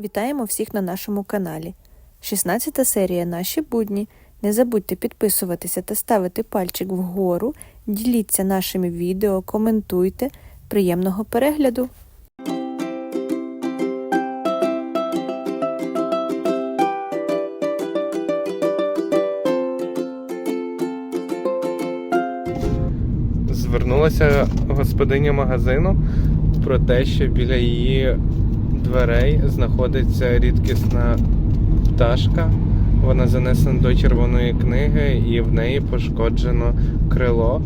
Вітаємо всіх на нашому каналі. 16 серія Наші будні. Не забудьте підписуватися та ставити пальчик вгору, діліться нашими відео, коментуйте. Приємного перегляду! Звернулася господиня магазину про те, що біля її дверей знаходиться рідкісна пташка. Вона занесена до червоної книги і в неї пошкоджено крило.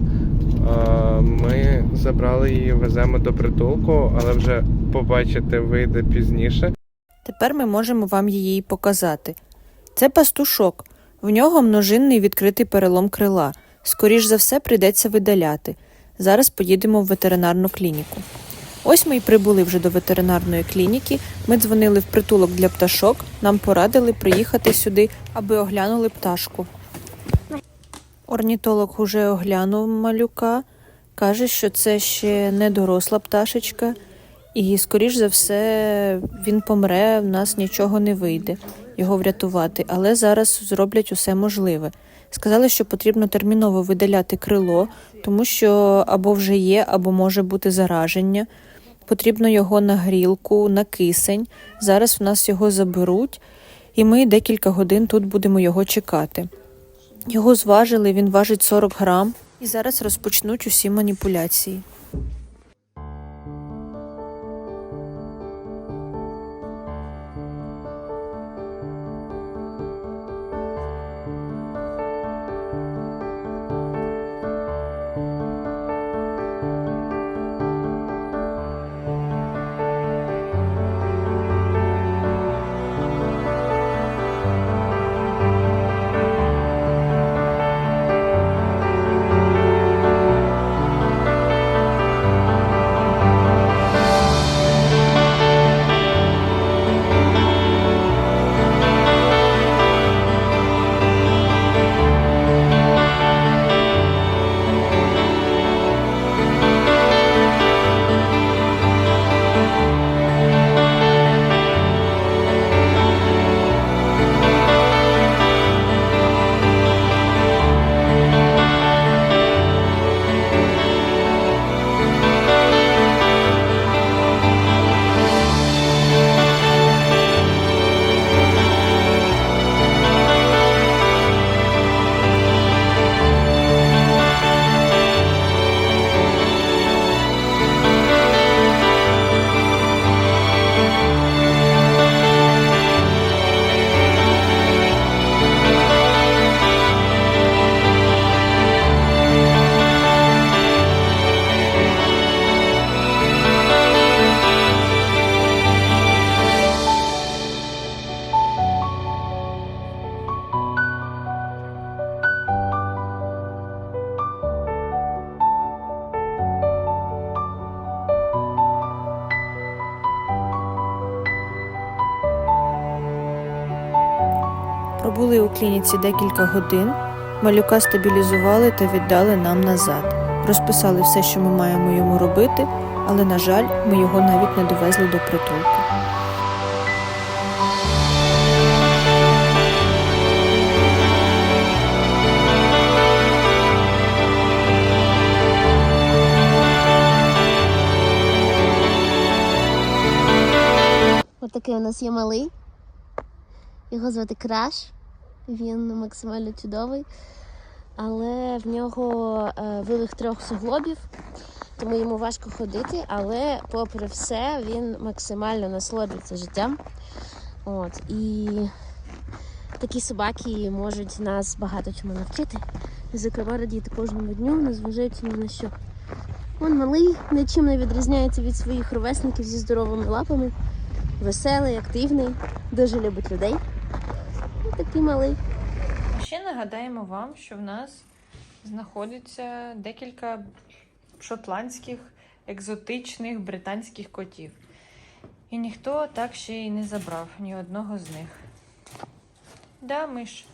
Ми забрали її, веземо до притулку, але вже побачите вийде пізніше. Тепер ми можемо вам її показати. Це пастушок. В нього множинний відкритий перелом крила. Скоріш за все, прийдеться видаляти. Зараз поїдемо в ветеринарну клініку. Ось ми й прибули вже до ветеринарної клініки. Ми дзвонили в притулок для пташок. Нам порадили приїхати сюди, аби оглянули пташку. Орнітолог уже оглянув малюка, каже, що це ще не доросла пташечка, і, скоріш за все, він помре, в нас нічого не вийде його врятувати, але зараз зроблять усе можливе. Сказали, що потрібно терміново видаляти крило, тому що або вже є, або може бути зараження. Потрібно його на грілку, на кисень. Зараз в нас його заберуть, і ми декілька годин тут будемо його чекати. Його зважили, він важить 40 грам, і зараз розпочнуть усі маніпуляції. Пробули клініці декілька годин. Малюка стабілізували та віддали нам назад. Розписали все, що ми маємо йому робити, але, на жаль, ми його навіть не довезли до притулку. Отакий у нас є малий. Його звати Краш. Він максимально чудовий. Але в нього е, вивих трьох суглобів, тому йому важко ходити, але попри все він максимально насолоджується життям. От. І такі собаки можуть нас багато чому навчити. Зокрема, радіти кожному дню, незважаючи ні на що. Він малий, нічим не відрізняється від своїх ровесників зі здоровими лапами веселий, активний, дуже любить людей. Такий малий. Ще нагадаємо вам, що в нас знаходиться декілька шотландських екзотичних британських котів. І ніхто так ще й не забрав ні одного з них. Да, миш?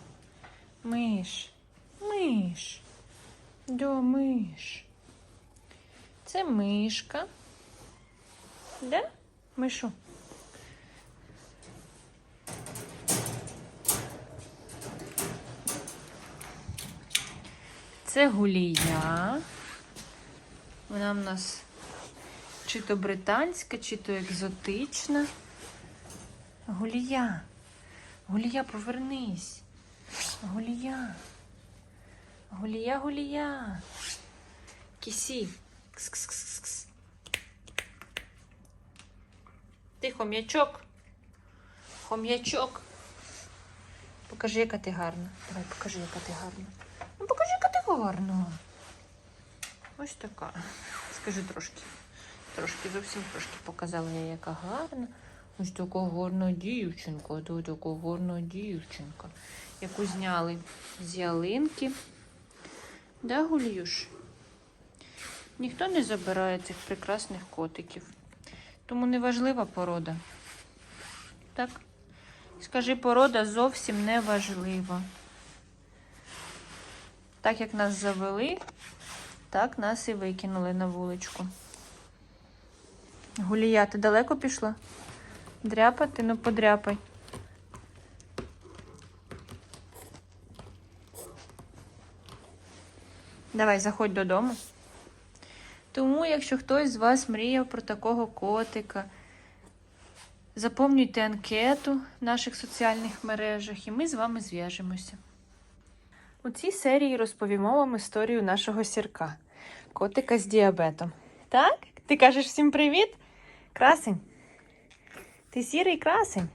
Миш. Миш. Да, миш. Це мишка. Да? Мишу. Це гулія. Вона в нас чи то британська, чи то екзотична. Гулія. Гулія, повернись. Гулія. Гулія, гулія. Кісі. Кс-кс-кс-кс. Ти хом'ячок. Хом'ячок. Покажи, яка ти гарна. Давай, покажи, яка ти гарна. Ну, покажи, яка ти гарна. Ось така. Скажи трошки. Трошки, зовсім трошки показала я, яка гарна. Ось така гарна дівчинка, то така гарна дівчинка, яку зняли з ялинки. Да, Гулюш? Ніхто не забирає цих прекрасних котиків. Тому неважлива порода. Так? Скажи, порода зовсім не важлива. Так як нас завели, так нас і викинули на вуличку. Гулія, ти далеко пішла? Дряпати? Ну подряпай. Давай, заходь додому. Тому, якщо хтось з вас мріяв про такого котика, заповнюйте анкету в наших соціальних мережах, і ми з вами зв'яжемося. У цій серії розповімо вам історію нашого сірка, котика з діабетом. Так? Ти кажеш всім привіт? Красень. Ти сірий красень.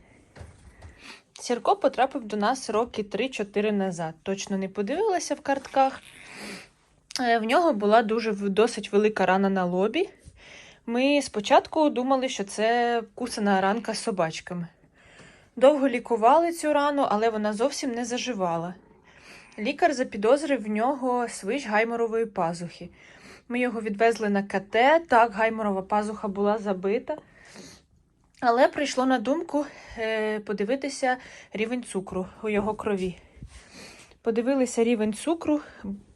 Сірко потрапив до нас роки 3-4 назад. Точно не подивилася в картках. Е, В нього була дуже досить велика рана на лобі. Ми спочатку думали, що це вкусана ранка з собачками. Довго лікували цю рану, але вона зовсім не заживала. Лікар запідозрив в нього свищ гайморової пазухи. Ми його відвезли на КТ. Так, гайморова пазуха була забита. Але прийшло на думку е, подивитися рівень цукру у його крові. Подивилися рівень цукру,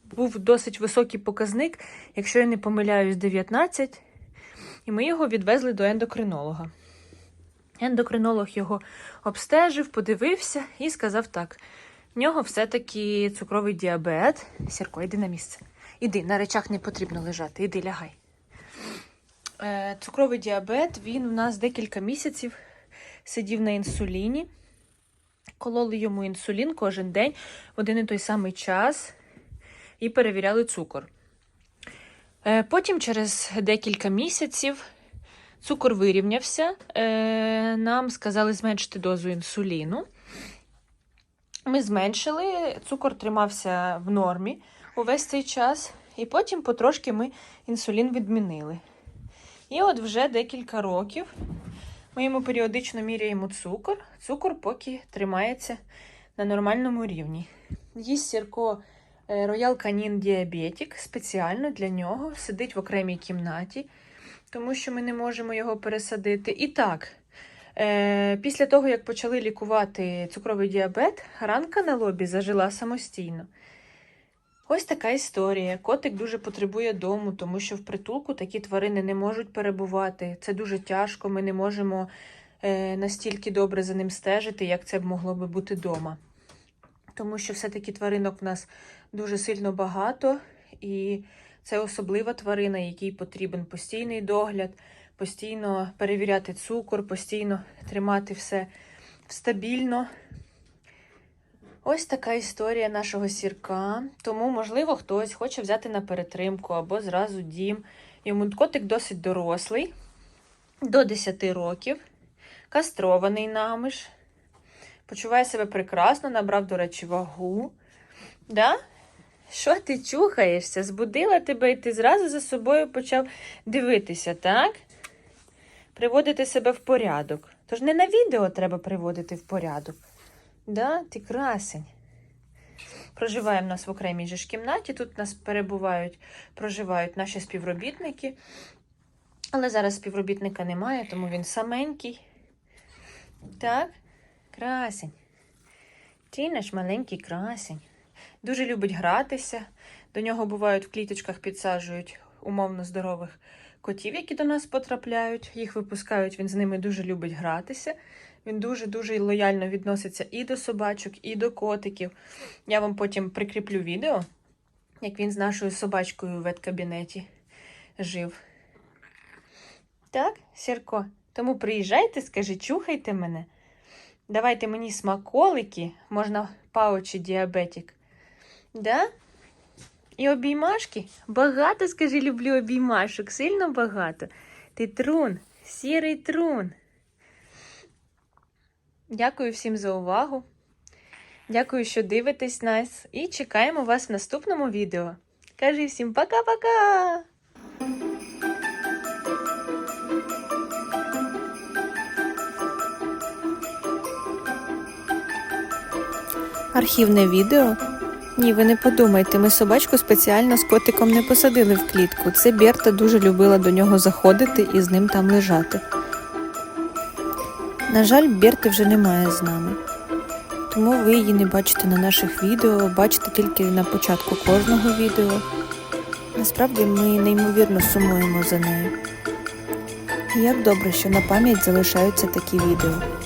був досить високий показник, якщо я не помиляюсь, 19. І ми його відвезли до ендокринолога. Ендокринолог його обстежив, подивився і сказав так: в нього все-таки цукровий діабет. Сірко, йди на місце. Іди, на речах не потрібно лежати, іди лягай. Е, Цукровий діабет, він у нас декілька місяців сидів на інсуліні. Кололи йому інсулін кожен день в один і той самий час і перевіряли цукор. Е, Потім, через декілька місяців, цукор вирівнявся. Е, Нам сказали зменшити дозу інсуліну. Ми зменшили, цукор тримався в нормі увесь цей час, і потім потрошки ми інсулін відмінили. І от вже декілька років ми йому періодично міряємо цукор. Цукор поки тримається на нормальному рівні. Їсть сірко е, Royal Canin Diabetic спеціально для нього, сидить в окремій кімнаті, тому що ми не можемо його пересадити. І так, після того, як почали лікувати цукровий діабет, ранка на лобі зажила самостійно. Ось така історія. Котик дуже потребує дому, тому що в притулку такі тварини не можуть перебувати. Це дуже тяжко. Ми не можемо е, настільки добре за ним стежити, як це б могло би бути вдома. Тому що все-таки тваринок в нас дуже сильно багато, і це особлива тварина, якій потрібен постійний догляд, постійно перевіряти цукор, постійно тримати все стабільно. Ось така історія нашого сірка. Тому, можливо, хтось хоче взяти на перетримку або зразу дім. Йому котик досить дорослий, до 10 років, кастрований намиш. Почуває себе прекрасно, набрав, до речі, вагу. Да? Що ти чухаєшся? Збудила тебе і ти зразу за собою почав дивитися, так? Приводити себе в порядок. Тож не на відео треба приводити в порядок. Да, ти красень. Проживає в нас в окремій же ж кімнаті. Тут нас перебувають, проживають наші співробітники. Але зараз співробітника немає, тому він саменький. Так, красень. Ти наш маленький красень. Дуже любить гратися. До нього бувають в кліточках підсаджують умовно здорових котів, які до нас потрапляють. Їх випускають, він з ними дуже любить гратися. Він дуже-дуже лояльно відноситься і до собачок, і до котиків. Я вам потім прикріплю відео, як він з нашою собачкою в веткабінеті жив. Так, Сірко? Тому приїжджайте, скажи, чухайте мене. Давайте мені смаколики, можна паучі діабетик. Да? І обіймашки? Багато, скажи, люблю обіймашок, сильно багато. Ти трун, сірий трун. Дякую всім за увагу. Дякую, що дивитесь нас, і чекаємо вас в наступному відео. Кажи всім пока-пока! Архівне відео. Ні, ви не подумайте, ми собачку спеціально з котиком не посадили в клітку. Це Берта дуже любила до нього заходити і з ним там лежати. На жаль, Берти вже немає з нами. Тому ви її не бачите на наших відео, бачите тільки на початку кожного відео. Насправді ми неймовірно сумуємо за нею. Як добре, що на пам'ять залишаються такі відео.